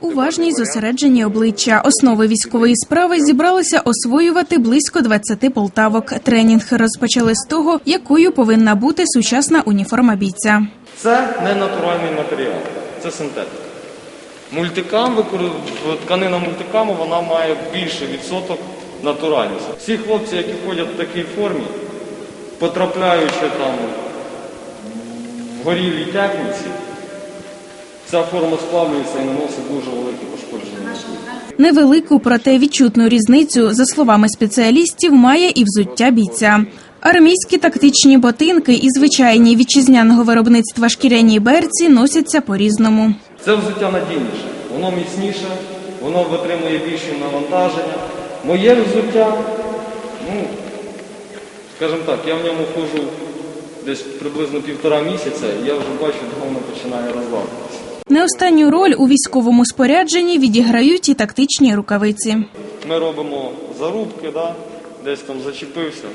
Уважні й зосереджені обличчя. Основи військової справи зібралися освоювати близько 20 полтавок. Тренінг розпочали з того, якою повинна бути сучасна уніформа бійця. Це не натуральний матеріал, це синтетика. Мультикам, тканина мультикаму, вона має більший відсоток натуральності. Всі хлопці, які ходять в такій формі, потрапляючи там в горілій техніці, ця форма сплавлюється і наносить дуже великі пошкодження. Невелику, проте відчутну різницю, за словами спеціалістів, має і взуття бійця. Армійські тактичні ботинки і звичайні вітчизняного виробництва шкіряні берці носяться по-різному. Це взуття надійніше, воно міцніше, воно витримує більші навантаження. Моє взуття, ну, скажімо так, я в ньому ходжу десь приблизно півтора місяця, і я вже бачу, воно починає розвалюватися. Не останню роль у військовому спорядженні відіграють і тактичні рукавиці. Ми робимо зарубки, да? десь там зачепився,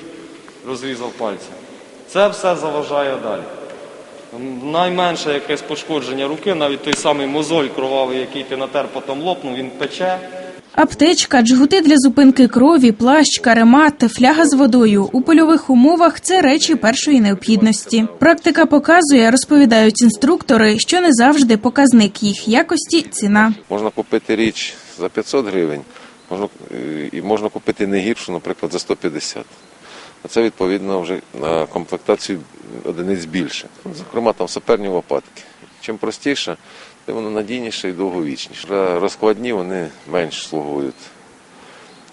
розрізав пальці. Це все заважає далі. Найменше якесь пошкодження руки, навіть той самий мозоль кровавий, який ти натер, потім лопнув, він пече. Аптечка, джгути для зупинки крові, плащ, каремат, фляга з водою у польових умовах це речі першої необхідності. Практика показує, розповідають інструктори, що не завжди показник їх якості ціна. Можна купити річ за 500 гривень, можна, е, і можна купити не гіршу, наприклад, за 150. А це відповідно вже на комплектацію одиниць більше. Зокрема, там саперні лопатки. Чим простіше, воно надійніше і довговічніше. Розкладні вони менш слугують.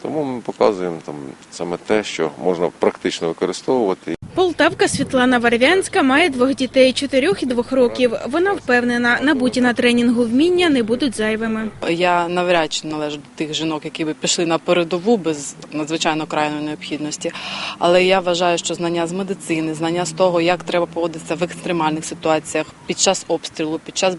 Тому ми показуємо там саме те, що можна практично використовувати. Полтавка Світлана Варвянська має двох дітей чотирьох і двох років. Вона впевнена, набуті на тренінгу вміння не будуть зайвими. Я навряд чи належу до тих жінок, які би пішли на передову без надзвичайно крайної необхідності. Але я вважаю, що знання з медицини, знання з того, як треба поводитися в екстремальних ситуаціях під час обстрілу, під час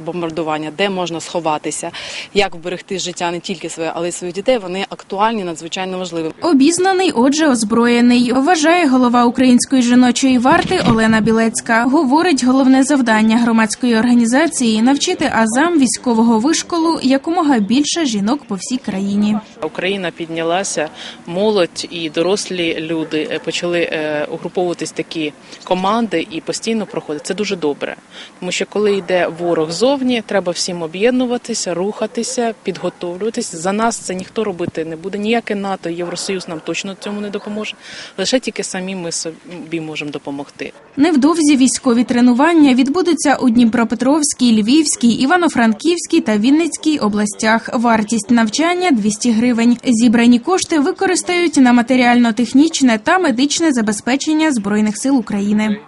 бомбардування, де можна сховатися, як вберегти життя не тільки своє, але й своїх дітей. Вони актуальні, надзвичайно важливі. Обізнаний, отже, озброєний. Вважає голова української жіночої варти Олена Білецька. Говорить, головне завдання громадської організації навчити азам військового вишколу якомога більше жінок по всій країні. Україна піднялася, молодь і дорослі люди е, почали е, угруповуватись такі команди і постійно проходити. Це дуже добре, тому що коли йде ворог зовні, треба всім об'єднуватися, рухатися, підготовлюватися. За нас це ніхто робити не буде. Ніяке НАТО, Євросоюз нам точно цьому не допоможе. Лише тільки самі ми собі можемо допомогти. Невдовзі військові тренування відбудуться у Дніпропетровській, Львівській, Івано-Франківській та Вінницькій областях. Вартість навчання 200 гривень. Зібрані кошти використають на матеріально-технічне та медичне забезпечення збройних сил України.